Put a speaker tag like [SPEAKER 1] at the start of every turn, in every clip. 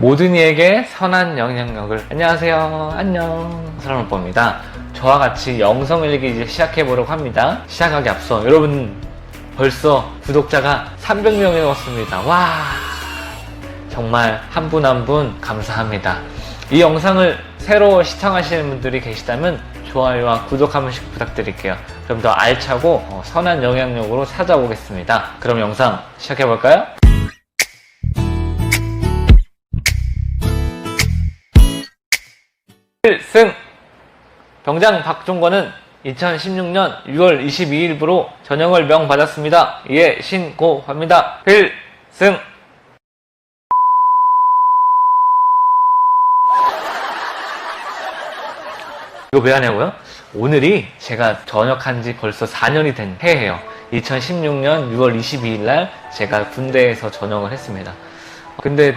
[SPEAKER 1] 모든 이에게 선한 영향력을. 안녕하세요. 안녕. 사랑오빠입니다. 저와 같이 영성일기 이제 시작해보려고 합니다. 시작하기 앞서 여러분 벌써 구독자가 300명이 넘었습니다. 와! 정말 한 분 한 분 감사합니다. 이 영상을 새로 시청하시는 분들이 계시다면 좋아요와 구독 한 번씩 부탁드릴게요. 그럼 더 알차고 어, 선한 영향력으로 찾아오겠습니다. 그럼 영상 시작해볼까요? 승 병장 박종권은 2016년 6월 22일부로 전역을 명받았습니다. 이에 신고합니다. 필승 이거 왜 하냐고요? 오늘이 제가 전역한 지 벌써 4년이 된 해예요. 2016년 6월 22일 날 제가 군대에서 전역을 했습니다. 근데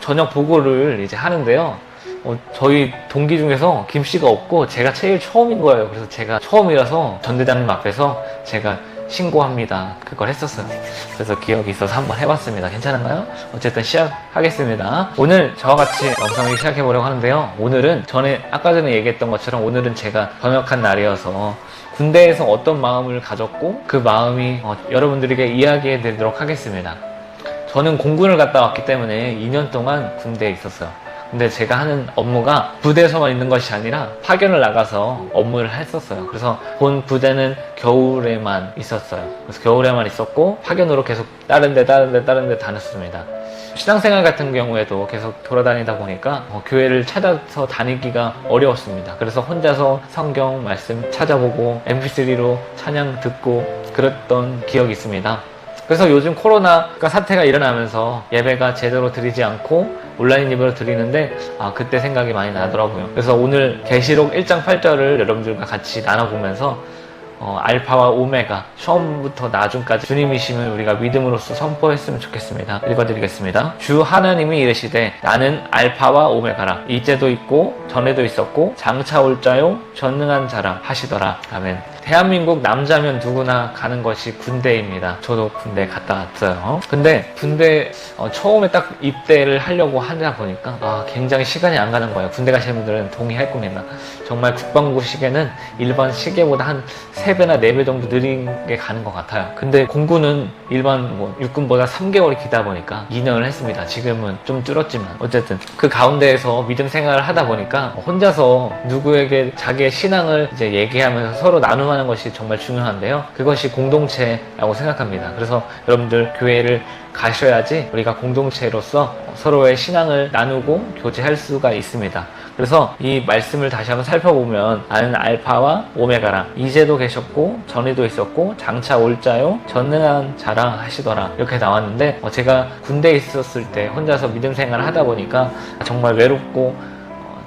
[SPEAKER 1] 저녁 보고를 이제 하는데요. 어, 저희 동기 중에서 김 씨가 없고 제가 제일 처음인 거예요. 그래서 제가 처음이라서 전 대장님 앞에서 제가 신고합니다. 그걸 했었어요. 그래서 기억이 있어서 한번 해봤습니다. 괜찮은가요? 어쨌든 시작하겠습니다. 오늘 저와 같이 영상을 시작해보려고 하는데요. 오늘은 전에 아까 전에 얘기했던 것처럼 오늘은 제가 번역한 날이어서 군대에서 어떤 마음을 가졌고 그 마음이 어, 여러분들에게 이야기해 드리도록 하겠습니다. 저는 공군을 갔다 왔기 때문에 2년 동안 군대에 있었어요. 근데 제가 하는 업무가 부대에서만 있는 것이 아니라 파견을 나가서 업무를 했었어요. 그래서 본 부대는 겨울에만 있었어요. 그래서 겨울에만 있었고 파견으로 계속 다른 데 다른 데 다른 데 다녔습니다. 신앙생활 같은 경우에도 계속 돌아다니다 보니까 어, 교회를 찾아서 다니기가 어려웠습니다. 그래서 혼자서 성경 말씀 찾아보고 mp3로 찬양 듣고 그랬던 기억이 있습니다. 그래서 요즘 코로나가 사태가 일어나면서 예배가 제대로 드리지 않고 온라인 예배로 드리는데 아 그때 생각이 많이 나더라고요. 그래서 오늘 계시록 1장 8절을 여러분들과 같이 나눠보면서 어, 알파와 오메가 처음부터 나중까지 주님이심을 우리가 믿음으로써 선포했으면 좋겠습니다. 읽어드리겠습니다. 주 하나님이 이르시되 나는 알파와 오메가라 이제도 있고 전에도 있었고 장차 올 자요 전능한 자라 하시더라. 아멘. 대한민국 남자면 누구나 가는 것이 군대입니다. 저도 군대 갔다 왔어요. 근데 군대 어, 처음에 딱 입대를 하려고 하다 보니까 아, 굉장히 시간이 안 가는 거예요. 군대 가시는 분들은 동의할 겁니다. 정말 국방부 시계는 일반 시계보다 한 3배나 4배 정도 느린 게 가는 것 같아요. 근데 공군은 일반 뭐 육군보다 3개월이 기다 보니까 2년을 했습니다. 지금은 좀 줄었지만 어쨌든 그 가운데에서 믿음 생활을 하다 보니까 혼자서 누구에게 자기의 신앙을 이제 얘기하면서 서로 나 눔하는 것이 정말 중요한데요. 그것이 공동체라고 생각합니다. 그래서 여러분들 교회를 가셔야지 우리가 공동체로서 서로의 신앙을 나누고 교제할 수가 있습니다. 그래서 이 말씀을 다시 한번 살펴보면 나는 알파와 오메가라 이제도 계셨고 전에도 있었고 장차 올 자요 전능한 자라 하시더라 이렇게 나왔는데 어, 제가 군대에 있었을 때 혼자서 믿음 생활을 하다 보니까 정말 외롭고 어,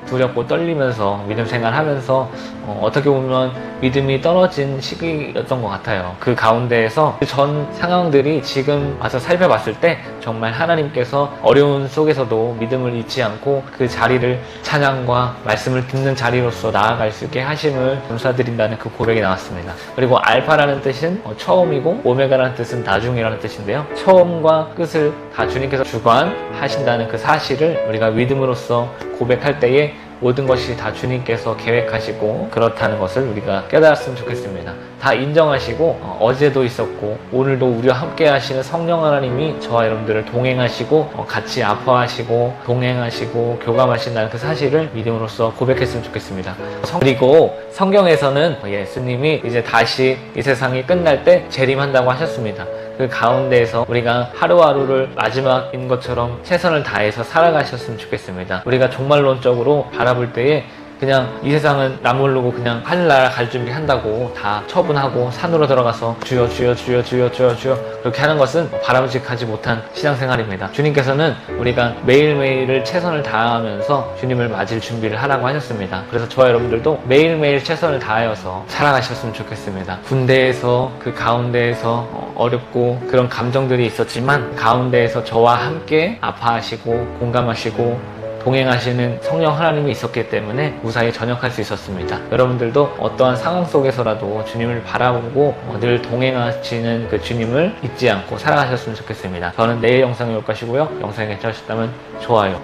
[SPEAKER 1] 두렵고 떨리면서 믿음 생활하면서 어, 어떻게 보면 믿음이 떨어진 시기였던 것 같아요. 그 가운데에서 그전 상황들이 지금 와서 살펴봤을 때 정말 하나님께서 어려운 속에서도 믿음을 잊지 않고 그 자리를 찬양과 말씀을 듣는 자리로서 나아갈 수 있게 하심을 감사드린다는 그 고백이 나왔습니다. 그리고 알파라는 뜻은 어, 처음이고 오메가라는 뜻은 나중이라는 뜻인데요. 처음과 끝을 다 주님께서 주관 하신다는 그 사실을 우리가 믿음으로써 고백할 때에 모든 것이 다 주님께서 계획하시고 그렇다는 것을 우리가 깨달았으면 좋겠습니다. 다 인정하시고 어, 제도 있었고 오늘도 우리와 함께 하시는 성령 하나님이 저와 여러분들을 동행하시고 어, 같이 아파하시고 동행하시고 교감하신다는 그 사실을 믿음으로써 고백했으면 좋겠습니다. 성- 그리고 성경에서는 예수님이 이제 다시 이 세상이 끝날 때 재림한다고 하셨습니다. 그 가운데에서 우리가 하루하루를 마지막인 것처럼 최선을 다해서 살아가셨으면 좋겠습니다. 우리가 종말론적으로 바라볼 때에 그냥 이 세상은 나 모르고 그냥 하늘나라 갈 준비 한다고 다 처분하고 산으로 들어가서 주여 주여 주여 주여 주여 주여 그렇게 하는 것은 바람직하지 못한 신앙생활입니다. 주님께서는 우리가 매일매일을 최선을 다하면서 주님을 맞을 준비를 하라고 하셨습니다. 그래서 저와 여러분들도 매일매일 최선을 다하여서 살아가셨으면 좋겠습니다. 군대에서 그 가운데에서 어, 어렵고 그런 감정들이 있었지만 가운데에서 저와 함께 아파하시고 공감하시고 동행하시는 성령 하나님이 있었기 때문에 무사히 전역할 수 있었습니다. 여러분들도 어떠한 상황 속에서라도 주님을 바라보고 어, 늘 동행하시는 그 주님을 잊지 않고 살아가셨으면 좋겠습니다. 저는 내일 영상이 올 것이고요. 영상이 괜찮으셨다면 좋아요,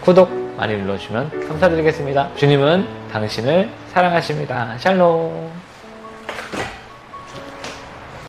[SPEAKER 1] 구독 많이 눌러주시면 감사드리겠습니다. 주님은 당신을 사랑하십니다. 샬롬.